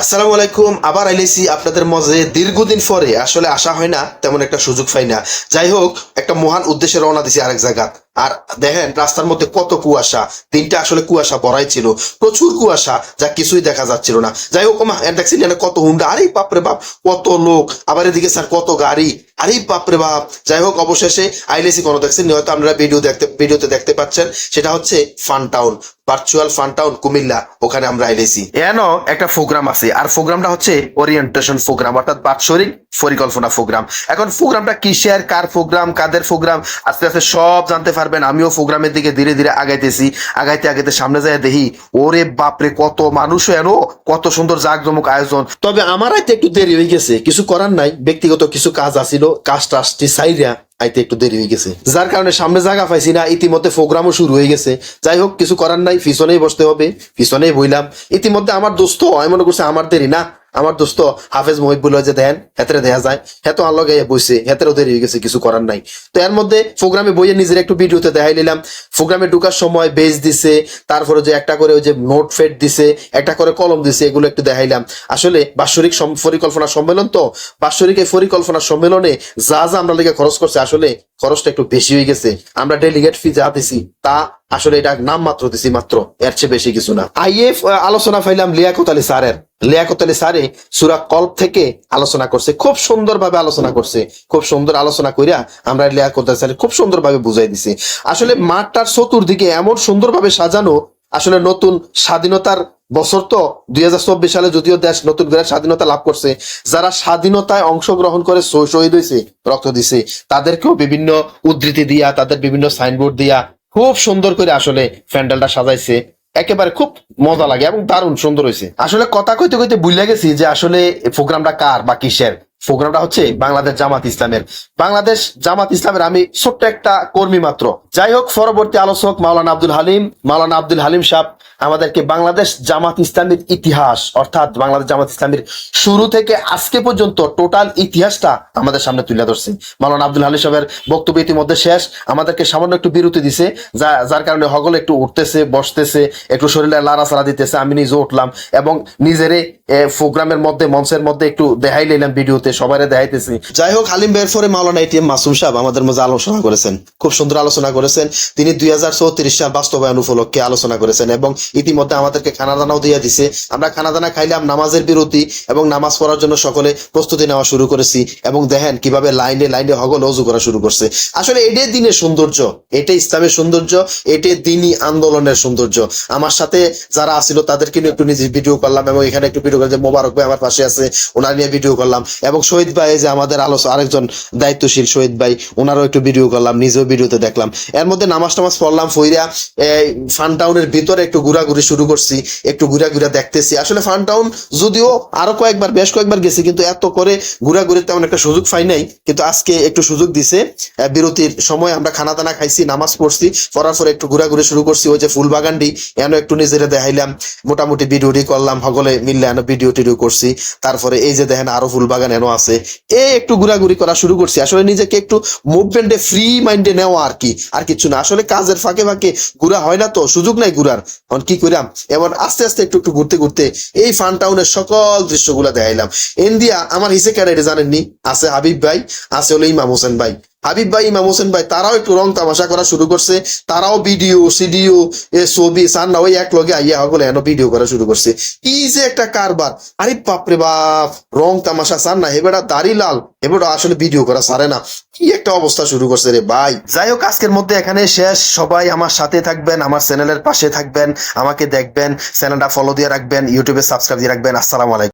আসসালামু আলাইকুম, আবার আইলেছি আপনাদের মজে দীর্ঘদিন পরে আসলে আসা হয় না, তেমন একটা সুযোগ পাই না। যাই হোক, একটা মহান উদ্দেশ্যে রওনা দিছি আরেক জায়গা আর দেখেন, রাস্তার মধ্যে কত কুয়াশা। দিনটা আসলে কুয়াশা ভরাই ছিল। প্রচুর কুয়াশা, যা কিছুই দেখা যাচ্ছিল না। যাই হোক দেখছি কত হুন্ডা। আরে বাপরে বাপ, কত লোক। আবার এদিকে স্যার, কত গাড়ি। আরে বাপরে বাপ। যাই হোক, অবশেষে আইলেসি কোনো দেখছেন হয়তো আপনারা ভিডিও দেখতে, ভিডিওতে দেখতে পাচ্ছেন। সেটা হচ্ছে fun town, virtual fun town, Comilla. ওখানে আমরা আইলেছি এন একটা প্রোগ্রাম আছে। আর প্রোগ্রামটা হচ্ছে ওরিয়েন্টেশন প্রোগ্রাম অর্থাৎ বাৎসরিক পরিকল্পনা প্রোগ্রাম এখন প্রোগ্রামটা কিসের, কার প্রোগ্রাম কাদের প্রোগ্রাম আস্তে আস্তে সব জানতে পারবেন। আমিও প্রোগ্রামের দিকে ধীরে ধীরে আগাইতেছি। আগাইতে আগাইতে সামনে যায় দেখি, ওরে বাপরে, কত মানুষ এনো, কত সুন্দর জাঁকজমক আয়োজন। তবে আমার আইতে একটু দেরি হয়ে গেছে। কিছু করার নাই। ব্যক্তিগত কিছু কাজ আছিল কাজ টাজটি সাইরা আইতে একটু দেরি হয়ে গেছে। যার কারণে সামনে জায়গা পাইছি না, ইতিমধ্যে প্রোগ্রামও শুরু হয়ে গেছে। যাই হোক, কিছু করার নাই, পিছনেই বসতে হবে, পিছনেই বইলাম। ইতিমধ্যে আমার দোস্ত আমি মনে করছে আমার দেরি না। আমার দোস্ত হাফেজ মহিবুল যে, দেন, হেতরে দেয়া যায়। হেতো আল্লাহ গাইয়া বইছে। হেতেরও দেরি হয়ে গেছে, কিছু করার নাই। তো এর মধ্যে প্রোগ্রামে বইয়ে নিজের একটু ভিডিওতে দেখাই নিলাম। প্রোগ্রামে ঢুকার সময় বেজ দিছে, তারপরে যে একটা করে ওই যে নোট ফেট দিছে, একটা করে কলম দিছে, এগুলো একটু দেখাইলাম আসলে বাৎসরিক পরিকল্পনা সম্মেলন তো। বাৎসরিক এই পরিকল্পনা সম্মেলনে যা যা আমরা লেগে খরচ করছে, আসলে খরচটা একটু বেশি হয়ে গেছে। আমরা ডেলিগেট ফি যা দিছি, তা আসলে এটা নাম মাত্র দিছি মাত্র, এর চেয়ে বেশি কিছু না। আইএফ আলোচনা পাইলাম লিয়াকত আলী স্যারের। লিয়াকত আলী স্যারে সুরা কল্প থেকে আলোচনা করছে, খুব সুন্দর ভাবে আলোচনা করছে, খুব সুন্দর আলোচনা কইরা আমরা লিয়াকত আলী স্যারে খুব সুন্দর ভাবে বুঝাই দিছি। আসলে মাঠটার চতুর্দিকে এমন সুন্দর ভাবে সাজানো, আসলে নতুন স্বাধীনতার বছর তো দুই হাজার চব্বিশ সালে যদিও দেশ নতুন করে স্বাধীনতা লাভ করছে, যারা স্বাধীনতায় অংশগ্রহণ করে শহীদ হয়েছে রক্ত দিছে, তাদেরকেও বিভিন্ন উদ্ধৃতি দিয়া, তাদের বিভিন্ন সাইনবোর্ড দিয়া খুব সুন্দর করে আসলে প্যান্ডেলটা সাজাইছে। একেবারে খুব মজা লাগে এবং দারুণ সুন্দর হয়েছে। আসলে কথা কইতে কইতে বুঝলে গেছি যে আসলে প্রোগ্রামটা কার বা কিসের। প্রোগ্রামটা হচ্ছে বাংলাদেশ জামাত ইসলামের। বাংলাদেশ জামাত ইসলামের আমি ছোট্ট একটা কর্মী মাত্র। যাই হোক, পরবর্তী আলোচক মাওলানা আব্দুল হালিম। মাওলানা আব্দুল হালিম সাহ আমাদেরকে বাংলাদেশ জামাত ইসলামের ইতিহাস, অর্থাৎ বাংলাদেশ জামাত ইসলামের শুরু থেকে আজকে পর্যন্ত টোটাল ইতিহাসটা আমাদের সামনে তুলে ধরছে। মাওলানা আব্দুল হালিম সাহেবের বক্তব্য ইতিমধ্যে শেষ। আমাদেরকে সামান্য একটু বিরতি দিছে, যা, যার কারণে হগল একটু উঠতেছে, বসতেছে, একটু শরীরে লাড়াচাড়া দিতেছে, আমি নিজে উঠলাম এবং নিজেরে প্রোগ্রামের মধ্যে, মঞ্চের মধ্যে একটু দেখাই নিলাম ভিডিওতে। সবাই দেখাইতেছি। যাই হোক, হালিম বের পরে মাওলানা এটিএম মাসুম সাহেব আমাদের মধ্যে আলোচনা করেছেন। খুব সুন্দর আলোচনা করেছেন। তিনি দুই হাজার চৌত্রিশ সাল বাস্তবায়ন উপলক্ষে আলোচনা করেছেন এবং ইতিমধ্যে আমাদেরকে খানা দানাও দিয়ে দিছে। আমরা খানা দানা খাইলাম নামাজের বিরতি এবং নামাজ পড়ার জন্য সকলে প্রস্তুতি নেওয়া শুরু করেছি এবং দেখেন কীভাবে লাইনে লাইনে হগল অজু করা শুরু করছে। আসলে এটাই দিনের সৌন্দর্য, এটাই ইসলামের সৌন্দর্য, এটাই দিনই আন্দোলনের সৌন্দর্য। আমার সাথে যারা আসিল তাদেরকে নিয়ে একটু নিজে ভিডিও করলাম এবং এখানে একটু ভিডিও করলাম যে মোবারক ভাই আমার পাশে আছে, ওনার নিয়ে ভিডিও করলাম এবং শহীদ ভাই যে আমাদের আলোচনা আরেকজন দায়িত্বশীল শহীদ ভাই ওনারও একটু ভিডিও করলাম, নিজেও ভিডিওতে দেখলাম। এর মধ্যে নামাজ টামাজ পড়লাম, ফইরা, এই ফান ভিতরে একটু ঘোরাঘুরি শুরু করছি, একটু ঘুরা দেখতেছি। আসলে ফান টাউন যদিও আরও কয়েকবার, বেশ কয়েকবার গেছি, কিন্তু এত করে ঘুরাঘুরি তেমন একটা সুযোগ পাই নাই, কিন্তু আজকে একটু সুযোগ দিছে বিরতির সময় আমরা খানা দানা খাইছি, নামাজ পড়ছি, পড়ার পরে একটু ঘোরাঘুরি শুরু করছি, ওই যে ফুল বাগানটি এন একটু নিজেরা দেখাইলাম, মোটামুটি ভিডিওটি করলাম, সকলে মিললে এন ভিডিও টিডিও করছি, তারপরে এই যে দেখেন আরও ফুল বাগান এনো আছে। এই একটু ঘোরাঘুরি করা শুরু করছি। আসলে নিজেকে একটু মুভমেন্টে ফ্রি মাইন্ডে নেওয়া আর কি, আর কিছু না। আসলে কাজের ফাঁকে ফাঁকে ঘুরা হয় না তো, সুযোগ নাই ঘুরার। এখন কি করিলাম এবার আস্তে আস্তে একটু একটু ঘুরতে ঘুরতে এই ফান টাউনের সকল দৃশ্যগুলো দেখাইলাম। ইন্ডিয়া, আমার হিসে কেন এটা জানেননি? আছে হাবিব ভাই, আছে হলো ইমাম হোসেন ভাই। হাবিব ভাই, ইমাম হোসেন ভাই, তারাও একটু রং তামাশা করা শুরু করছে। তারাও ভিডিও, সিডিও ছবি, সান্না, ওই এক লগে আইয়া হগলে এনো ভিডিও করা শুরু করছে। কি যে একটা কারবার। আরে বাপরে বাপ, রং তামাশা, সান্না হেবেটা দাড়ি লাল হেবেটা আসলে ভিডিও করা সারে না। কি একটা অবস্থা শুরু করছে রে ভাই। যাই হোক, আজকের মধ্যে এখানে শেষ। সবাই আমার সাথে থাকবেন, আমার চ্যানেলের পাশে থাকবেন, আমাকে দেখবেন, চ্যানেলটা ফলো দিয়ে রাখবেন ইউটিউবে সাবস্ক্রাইব দিয়ে রাখবেন। আসসালামু আলাইকুম।